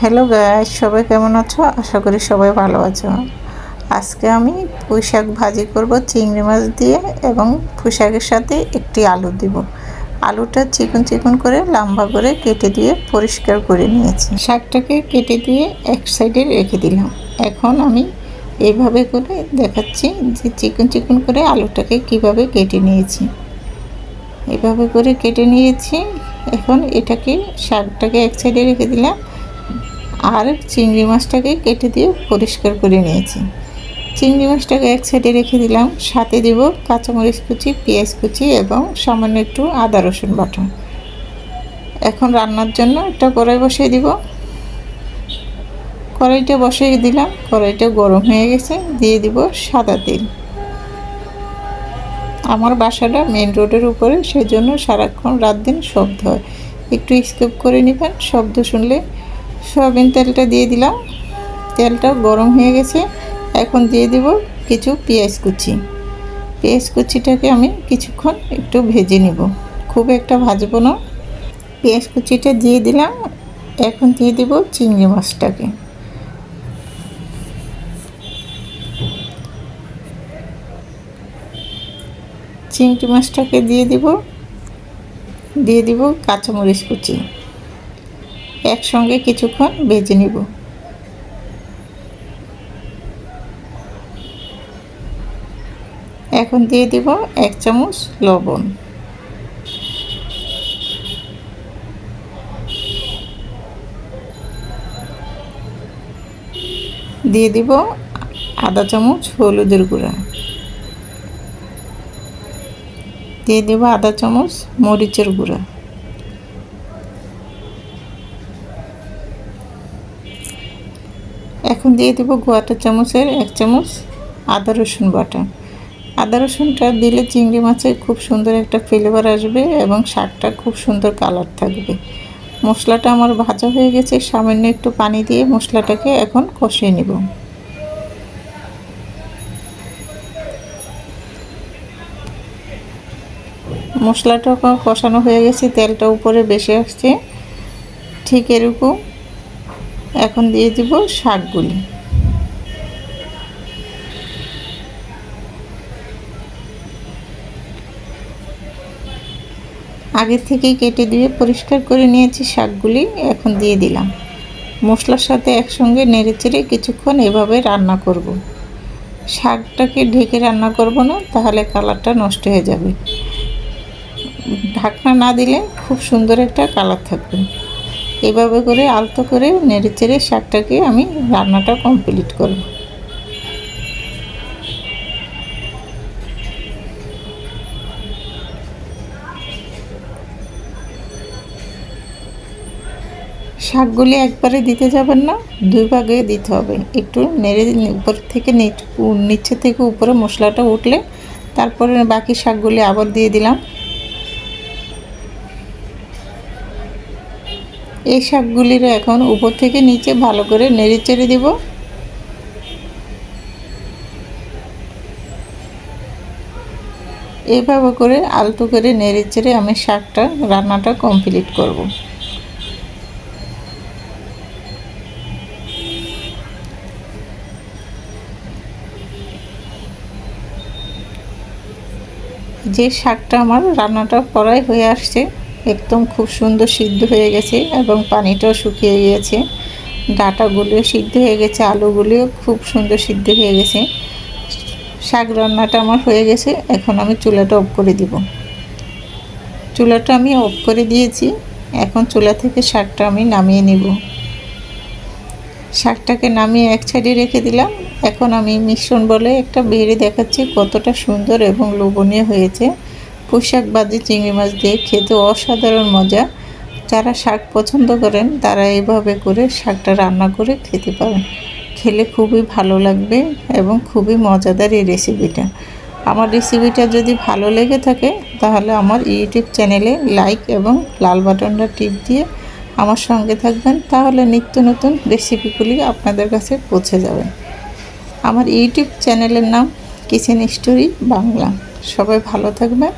Hello guys সবাই কেমন আছো? আশা করি সবাই ভালো আছো। আজকে আমি পুঁই শাক ভাজি করব চিংড়ি মাছ দিয়ে এবং পুঁই শাকের সাথে একটি আলু দিব। আলুটা চিকন চিকন করে লম্বা করে কেটে দিয়ে পরিষ্কার করে নিয়েছি। শাকটাকে কেটে দিয়ে এক সাইডে রেখে দিলাম। এখন আমি এইভাবে করে দেখাচ্ছি যে চিকন চিকন করে আলুটাকে কীভাবে কেটে নিয়েছি। এভাবে করে কেটে নিয়েছি। এখন এটাকে শাকটাকে এক সাইডে রেখে দিলাম। আর চিংড়ি মাছটাকে কেটে দিয়ে পরিষ্কার করে নিয়েছি। চিংড়ি মাছটাকে এক সাইডে রেখে দিলাম। সাথে দিব কাঁচামরিচ কুচি, পেঁয়াজ কুচি এবং সামান্য একটু আদা রসুন বাটা। এখন রান্নার জন্য একটা কড়াই বসিয়ে দিব। কড়াইটা বসিয়ে দিলাম। কড়াইটা গরম হয়ে গেছে। দিয়ে দিব সাদা তেল। আমার বাসাটা মেন রোডের উপরে সেই জন্য সারাক্ষণ রাত দিন শব্দ হয়। একটু স্কিপ করে নেবেন, শব্দ শুনলে সয়াবিন তেলটা দিয়ে দিলাম। তেলটা গরম হয়ে গেছে। এখন দিয়ে দিব কিছু পেঁয়াজ কুচি। পেঁয়াজ কুচিটাকে আমি কিছুক্ষণ একটু ভেজে নিব। খুব একটা ভাজবো না। পেঁয়াজ কুচিটা দিয়ে দিলাম। এখন দিয়ে দিব চিংড়ি মাছটাকে। চিংড়ি মাছটাকে দিয়ে দিব। দিয়ে দিব কাঁচামরিচ কুচি। একসঙ্গে কিছুক্ষণ ভেজে নিব। এখন দিয়ে দিব এক চামচ লবণ। দিয়ে দিব আধা চামচ হলুদের গুঁড়া। দিয়ে দেবো আধা চামচ মরিচের গুঁড়া। এখন দিয়ে দেবো গোয়াটা চামচের এক চামচ আদা রসুন বাটা। আদা রসুনটা দিলে চিংড়ি মাছের খুব সুন্দর একটা ফ্লেভার আসবে এবং শাকটা খুব সুন্দর কালার থাকবে। মশলাটা আমার ভাজা হয়ে গেছে, সামান্য একটু পানি দিয়ে মশলাটাকে এখন কষিয়ে নেব। মশলাটা কষানো হয়ে গেছে, তেলটা উপরে বেশি আসছে। ঠিক এরকম এখন দিয়ে দিব শাকগুলি। আগে থেকেই কেটে দিয়ে পরিষ্কার করে নিয়েছি শাকগুলি, এখন দিয়ে দিলাম। মশলার সাথে একসঙ্গে নেড়ে চেড়ে কিছুক্ষণ এভাবে রান্না করব। শাকটাকে ঢেকে রান্না করব না, তাহলে কালারটা নষ্ট হয়ে যাবে। ঢাকনা না দিলে খুব সুন্দর একটা কালার থাকবে। এভাবে করে আলতো করে নেড়ে চেড়ে শাকটাকে আমি রান্নাটা কমপ্লিট করব। শাকগুলি একবারে দিতে যাবেন না, দুই ভাগে দিতে হবে। একটু নেড়ে উপর থেকে নিচে থেকে উপরে মশলাটা উঠলে, তারপরে বাকি শাকগুলি আবার দিয়ে দিলাম। এই শাকগুলির এখন উপর থেকে নিচে ভালো করে নেড়ে চেড়ে দেব। এভাবে করে আলতো করে নেড়ে চেড়ে আমি শাকটা, রান্নাটা কমপ্লিট করব। যে শাকটা আমার রান্নাটা করাই হয়ে আসছে একদম খুব সুন্দর সিদ্ধ হয়ে গেছে এবং পানিটাও শুকিয়ে গিয়েছে। ডাটাগুলিও সিদ্ধ হয়ে গেছে, আলুগুলিও খুব সুন্দর সিদ্ধ হয়ে গেছে। শাক রান্নাটা আমার হয়ে গেছে, এখন আমি চুলাটা অফ করে দিব। চুলাটা আমি অফ করে দিয়েছি, এখন চুলা থেকে শাকটা আমি নামিয়ে নিব। শাকটাকে নামিয়ে এক সাইডে রেখে দিলাম। এখন আমি মিশ্রণ বলে একটা বেড়ে দেখাচ্ছি কতটা সুন্দর এবং লোভনীয় হয়েছে। পোশাক বাজি চিংড়ি মাছ দিয়ে খেতে অসাধারণ মজা। যারা শাক পছন্দ করেন, তারা এইভাবে করে শাকটা রান্না করে খেতে পারেন। খেলে খুবই ভালো লাগবে এবং খুবই মজাদার এই রেসিপিটা আমার রেসিপিটা যদি ভালো লেগে থাকে, তাহলে আমার ইউটিউব চ্যানেলে লাইক এবং লাল বাটনটা টিপ দিয়ে আমার সঙ্গে থাকবেন, তাহলে নিত্য নতুন রেসিপিগুলি আপনাদের কাছে পৌঁছে যাবে। আমার ইউটিউব চ্যানেলের নাম কিচেন স্টোরি বাংলা সবাই ভালো থাকবেন।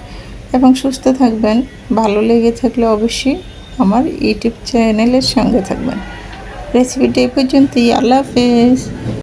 এবং সুস্থ থাকবেন। ভালো লেগে থাকলে অবশ্যই আমার ইউটিউব চ্যানেলের সঙ্গে থাকবেন। রেসিপিটা এই পর্যন্তই। আল্লাহ হাফেজ।